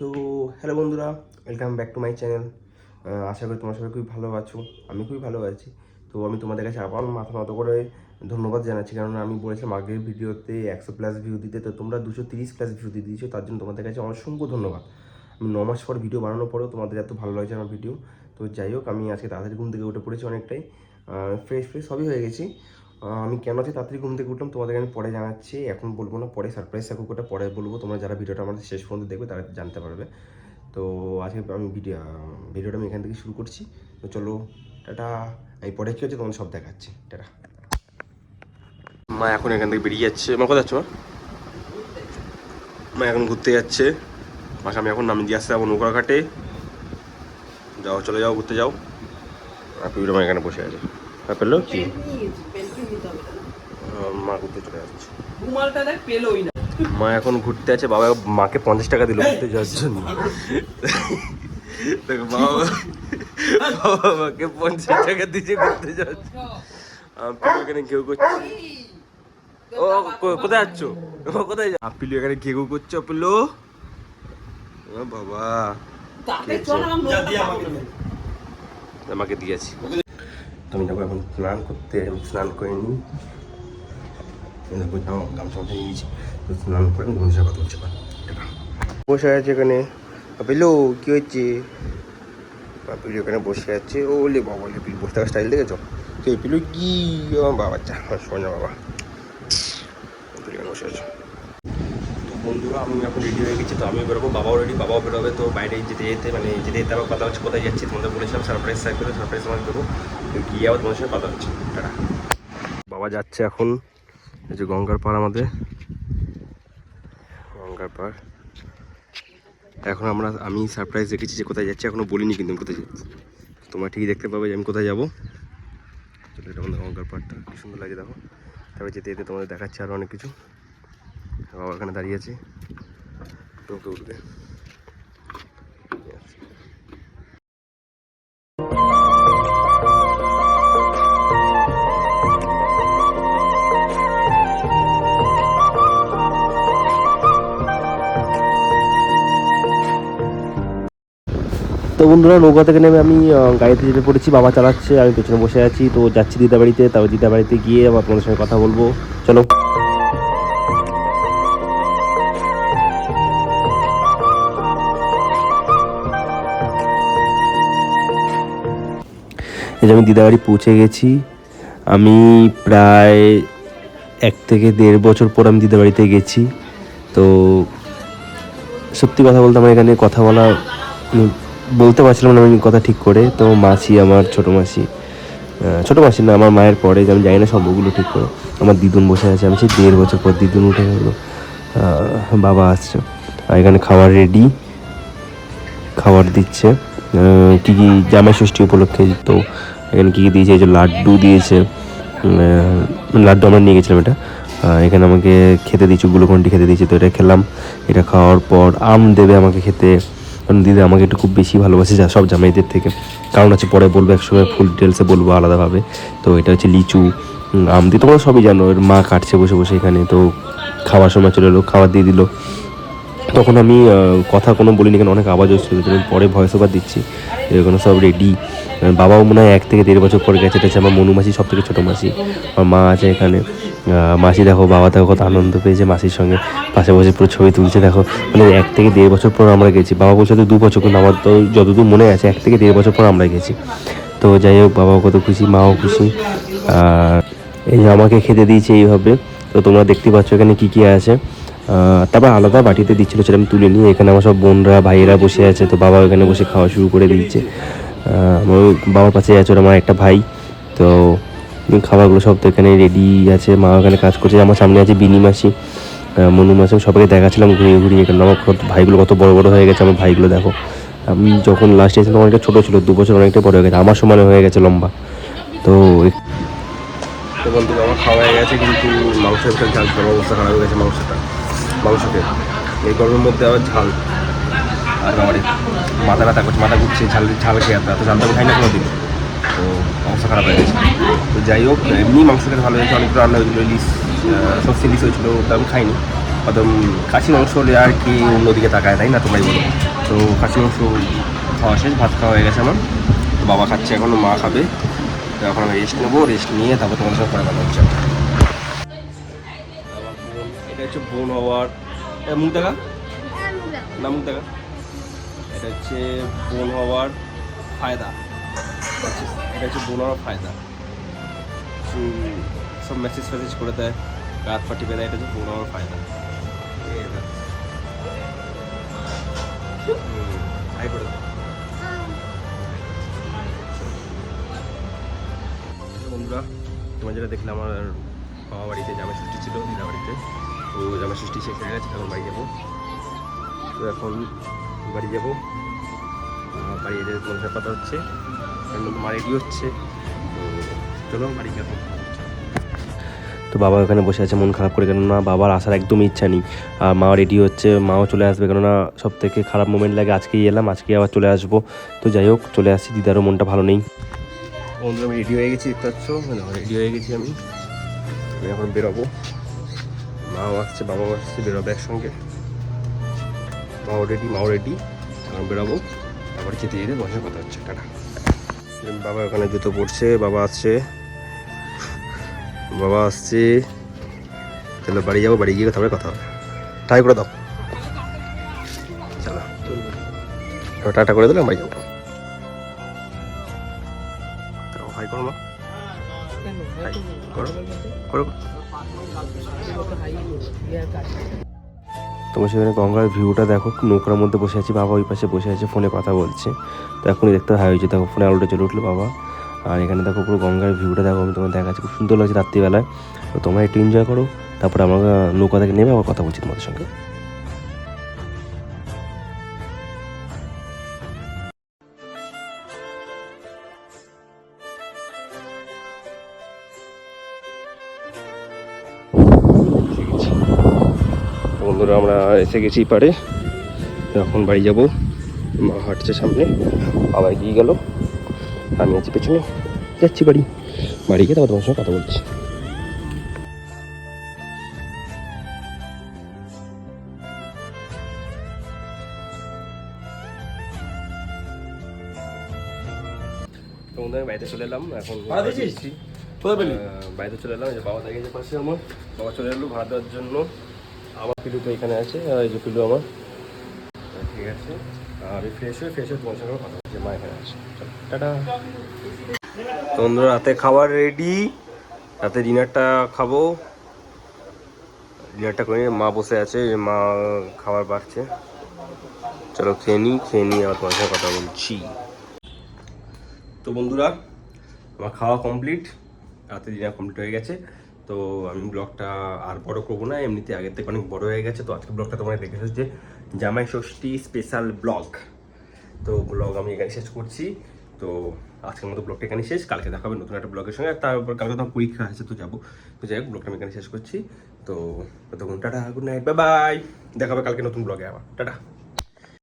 তো হ্যালো বন্ধুরা welcome back to my channel আশা করি তোমার সবাই খুবই ভালো আছো, আমি খুবই ভালো আছি। তো আমি তোমাদের কাছে আবার মাথা মতো করে ধন্যবাদ জানাচ্ছি কারণ আমি বলেছিলাম আগের ভিডিওতে একশো প্লাস ভিউ দিতে, তো তোমরা দুশো তিরিশ প্লাস ভিউ দিয়ে দিয়েছ, তার জন্য তোমাদের কাছে অসংখ্য ধন্যবাদ। আমি ন মাস পর ভিডিও বানানোর পরেও তোমাদের এত ভালো লাগছে আমার ভিডিও তো যাই হোক, আমি আজকে তাড়াতাড়ি ঘুম থেকে উঠে পড়েছি অনেকটাই। ফ্রেশ ফ্রেশ সবই হয়ে গেছি। আমি কেন আজকে তাড়াতাড়ি ঘুম থেকে উঠলাম তোমাদের আমি পরে জানাচ্ছি। এখন বলব না, পরে সারপ্রাইজ থাকুক, ওটা পরে বলব। তোমরা যারা ভিডিওটা আমাদের শেষ পর্যন্ত দেখবে, তারা জানতে পারবে। তো আজকে আমি ভিডিও, ভিডিওটা আমি এখান থেকে শুরু করছি। তো চলো, টাটা। আমি পরে কী হচ্ছে তোমাদের সব দেখাচ্ছি। টাটা। মা এখন এখান থেকে বেরিয়ে যাচ্ছে। মা, কোথায় যাচ্ছ মা? এখন ঘুরতে যাচ্ছে। মাকে আমি এখন নামিয়ে দিয়ে আসতে যাব নৌকা ঘাটে। যাও, চলে যাও, ঘুরতে যাও। আর পিউরা মা এখানে বসে আছে। হ্যাঁ পেল? কি? মা ঘুরতে চলে যাচ্ছে রুমালটা দেখ পেলোই না মা এখন ঘুরতে আছে বাবা মাকে পঞ্চাশ টাকা দিল ঘুরতে যাওয়ার জন্য। দেখো বাবা বাবা মাকে পঞ্চাশ টাকা দিয়েছে ঘুরতে যাচ্ছে আপনি এখানে কেউ করছে। ও কোথায় যাচ্ছ? ও কোথায় যা আপিলু এখানে ঘেউ করছে আপিলু ও বাবা। আমাকে দিয়েছি। তো আমি যাব এখন স্নান করতে আমি স্নান করে নিই। দেখো যাও গামছা মাথা নিয়েছি। তো স্নান করে আমি তোমাদের সাথে কথা বলছি বসে আছে এখানে। আপিলু কি হচ্ছে আপিলু এখানে বসে আছে। ও লে বাবা লে পিলু, বসে থাকা স্টাইল দেখেছ? তো এই পিলু কি? ও বাবা চা সোনা বাবা। পিলু বসে আছে। বন্ধুরা, আমি এখন রেডি হয়ে গেছি, তো আমি বেরোবো, বাবাও রেডি বাবাও বেরোবে, তো বাইরে যেতে যেতে মানে যেতে যেতে আবার কথা হচ্ছে, কোথায় যাচ্ছি তোমাদের বলেছিলাম সারপ্রাইজ থাকবে সারপ্রাইজ আমার দেবো। গিয়ে তোমার টাটা। বাবা যাচ্ছে এখন। এই যে গঙ্গার পাড় আমাদের। গঙ্গার পাড়। এখন আমরা, আমি সারপ্রাইজ রেখেছি যে কোথায় যাচ্ছি, এখনও বলিনি কিন্তু আমি কোথায় যাচ্ছি। তোমরা ঠিকই দেখতে পাবে যে আমি কোথায় যাব। এটা আমাদের গঙ্গার পাড়টা। কি সুন্দর লাগে দেখো। তারপরে যেতে যেতে তোমাদের দেখাচ্ছে আরও অনেক কিছু। বাবা এখানে দাঁড়িয়ে আছে। তোকে উঠবে। তো বন্ধুরা, নৌকা থেকে নেমে আমি গাড়িতে যেতে পড়েছি, বাবা চালাচ্ছে, আমি পেছনে বসে আছি। তো যাচ্ছি দিদা বাড়িতে তারপর দিদা বাড়িতে গিয়ে আবার তোমাদের সঙ্গে কথা বলব। চলো। এই যে আমি দিদাবাড়ি পৌঁছে গেছি। আমি প্রায় এক থেকে দেড় বছর পর আমি দিদাবাড়িতে গেছি। তো সত্যি কথা বলতে আমার এখানে কথা বলা বলতে পারছিলাম না আমি কথা ঠিক করে। তো মাসি আমার ছোটো মাসি ছোটো মাসি না, আমার মায়ের পরে যে আমি জানি না শব্দগুলো ঠিক করে। আমার দিদুন বসে আছে, আমি সেই দেড় বছর পর দিদুন উঠে গেলো। বাবা আসছে। আর এখানে খাবার রেডি খাবার দিচ্ছে। কী কী জামাই ষষ্ঠী উপলক্ষে, তো এখানে কী কী দিয়েছে, এই যে লাড্ডু দিয়েছে। লাড্ডু আমরা নিয়ে গেছিলাম এটা। এখানে আমাকে খেতে দিয়েছে গ্লুকন্ডি খেতে দিয়েছে, তো এটা খেলাম। এটা খাওয়ার পর আম দেবে আমাকে খেতে। কারণ দিদি আমাকে একটু খুব বেশি ভালোবাসে যা সব জামাইদের থেকে। কারণ আছে পরে বলব একসময় ফুল ডিটেলসে বলব আলাদাভাবে। তো এটা হচ্ছে লিচু আম দিয়ে। তোমরা সবই জানো, এর মা কাটছে বসে বসে এখানে। তো খাওয়ার সময় চলে এলো, খাবার দিয়ে দিল। তখন আমি কথা কোনো বলিনি কেন, অনেক আওয়াজ হচ্ছিল। তো আমি পরে ভয়েস ওভার দিচ্ছি এখানে সব রেডি বাবাও মনে হয় এক থেকে দেড় বছর পরে গেছে, এটা হচ্ছে আমার মনু মাসি সব থেকে ছোটো মাসি। আমার মা আছে এখানে। মাসি দেখো, বাবা দেখো, কত আনন্দ পেয়েছে মাসির সঙ্গে। পাশে বসে পুরো ছবি তুলছে, দেখো। মানে এক থেকে দেড় বছর পর আমরা গেছি। বাবা বলছে তো দু বছর কিন্তু আমার তো যতদূর মনে আছে, এক থেকে দেড় বছর পর আমরা গেছি। তো যাই হোক, বাবাও কত খুশি, মাও খুশি। আর এই যে আমাকে খেতে দিয়েছে এইভাবে, তো তোমরা দেখতে পাচ্ছ এখানে কী কী আছে। তারপর আলাদা বাটিতে দিচ্ছিল, সেটা আমি তুলে নিয়ে, এখানে আমার সব বোনরা, ভাইয়েরা বসে আছে, তো বাবা এখানে বসে খাওয়া শুরু করে দিচ্ছে আমার বাবার পাশে আছে ওর আমার একটা ভাই, তো খাবারগুলো সব তো এখানে রেডি আছে, মা ওখানে কাজ করছে, আমার সামনে আছে বিনি মাসি মনু মাসি সবাইকে দেখাচ্ছিলাম ঘুরিয়ে ঘুরিয়ে এখানে। আমার ভাইগুলো কত বড় বড় হয়ে গেছে, আমার ভাইগুলো দেখো। আমি যখন লাস্ট এসেছিলাম, অনেকটা ছোটো ছিল, দু বছর অনেকটা বড় হয়ে গেছে, আমার সমানে হয়ে গেছে লম্বা। তো বন্ধু আমার খাওয়া হয়ে কিন্তু মাংসের অবস্থা হয়ে গেছে মাংসটা। মাংসতে এই গরমের মধ্যে আবার ঝাল। আর বাবারে মাথা ব্যথা করছে, মাথা ঘুরছে, ঝাল ঝাল খেয়ে এত ঝাল তো না কোনো দিন তো অবস্থা খারাপ হয়ে গেছে। তো যাই হোক এমনি মাংস খেতে ভালো হয়েছে অনেক রান্না হয়েছিল ইলিশ সর্ষে ইলিশ হয়েছিল ওটা আমি খাইনি। একদম খাসি মাংস হলে আর কি অন্যদিকে তাকায় তাই না তোমরাই বলো? তো খাসি মাংস খাওয়া শেষ ভাত খাওয়া হয়ে গেছে আমার। তো বাবা খাচ্ছে এখন মা খাবে। তো এখন আমি রেস্ট নেব রেস্ট নিয়ে তারপর তোমাদের সাথে পরে কথা হচ্ছে। এটা হচ্ছে বোন হওয়ার মুখ দেখা না মুখ দেখা এটা হচ্ছে বোন হওয়ার ফায়দা। এটা হচ্ছে হওয়ার ফায়দা। সব মেসেজ ফেসেজ করে দেয় রাত পাটি বেড়ায়, এটা হচ্ছে হওয়ার ফায়দা। করে বন্ধুরা, তোমার যেটা দেখলে আমার বাবা বাড়িতে জামা ষষ্ঠী ছিল, দিদা বাড়িতে। তো জামা ষষ্ঠী শেষ হয়ে গেছে তখন বাড়ি যাব। তো এখন বাড়ি যাব। বাড়ি যেতে তোমার কথা হচ্ছে। কারণ মা রেডি হচ্ছে তো চলো বাড়ি যাব তো বাবা ওখানে বসে আছে মন খারাপ করে কেননা বাবার আসার একদমই ইচ্ছা নেই। আর মা রেডি হচ্ছে মাও চলে আসবে কেননা সব থেকে খারাপ মোমেন্ট লাগে আজকেই এলাম আজকেই আবার চলে আসব। তো যাই হোক চলে আসছি দিদারও মনটা ভালো নেই। বন্ধু আমি রেডি হয়ে গেছি দেখতে পাচ্ছ? রেডি হয়ে গেছি আমি। আমি এখন বেরোবো। মাও আসছে বাবাও আসছে বেরোবে একসঙ্গে। মাও রেডি মাও রেডি এখন বেরোবো। তারপর যেতে যেতে বসে কথা হচ্ছে টাটা। বাবা ওখানে জুতো পড়ছে বাবা আসছে। বাবা আসছে। তাহলে বাড়ি যাব বাড়ি গিয়ে তারপরে কথা হবে। ট্রাই করে দাও। চলো। টাটা করে দিলে বাড়ি যাব। হাই করো মা? করো। করো। তোমার সেখানে গঙ্গার ভিউটা দেখো নৌকার মধ্যে বসে আছি, বাবা ওই পাশে বসে আছে ফোনে কথা বলছে। তো এখনই দেখতে হাই হয়েছে দেখো ফোনে আলোটা চলে উঠল বাবা। আর এখানে দেখো পুরো গঙ্গার ভিউটা দেখো, আমি তোমার দেখাচ্ছি, খুব সুন্দর লাগছে রাত্রিবেলায়। তো তোমরা একটু এনজয় করো, তারপরে আমরা নৌকা থেকে নেমে আবার কথা বলছি তোমাদের সঙ্গে। বন্ধুরা আমরা এসে গেছি পারে এখন বাড়ি যাব। মা হাঁটছে সামনে। বাবা এগিয়ে গেল। আমি আছি পেছনে। যাচ্ছি বাড়ি। বাড়ি গিয়ে তারপর তোমার সঙ্গে কথা বলছি। বাড়িতে চলে এলাম। এখন বাড়িতে চলে এলাম। যে বাবা দাঁড়িয়েছে পাশে আমার। বাবা চলে এলো ভাড়া দেওয়ার জন্য। আমার পিলু তো এখানে আছে আর এই যে পিলু আমার। ঠিক আছে। আর আমি ফ্রেশ হয়ে ফ্রেশ হয়ে তোমার সঙ্গে কথা বলছি মা এখানে আছে। চলো টাটা। তো বন্ধুরা রাতে খাবার রেডি রাতে ডিনারটা খাব। ডিনারটা করে নিয়ে মা বসে আছে মা খাবার বাড়ছে। চলো খেয়ে নিই খেয়ে নিয়ে আবার তোমার সঙ্গে কথা বলছি। তো বন্ধুরা আমার খাওয়া কমপ্লিট রাতে ডিনার কমপ্লিট হয়ে গেছে। তো আমি ব্লগটা আর বড় করব না, এমনিতে আগের থেকে অনেক বড় হয়ে গেছে, তো আজকে ব্লগটা তোমরা দেখেছ যে জামাই ষষ্ঠী স্পেশাল ব্লগ তো ব্লগ আমি এখানে শেষ করছি, তো আজকের মতো ব্লগটা এখানে শেষ। কালকে দেখাবে নতুন একটা ব্লগের সঙ্গে তারপর কালকে তো পরীক্ষা আছে, তো যাব। তো যাই হোক ব্লগটা আমি এখানে শেষ করছি। তো ততক্ষণ tata good night bye bye দেখাবে কালকে নতুন ব্লগে আবার। টাটা।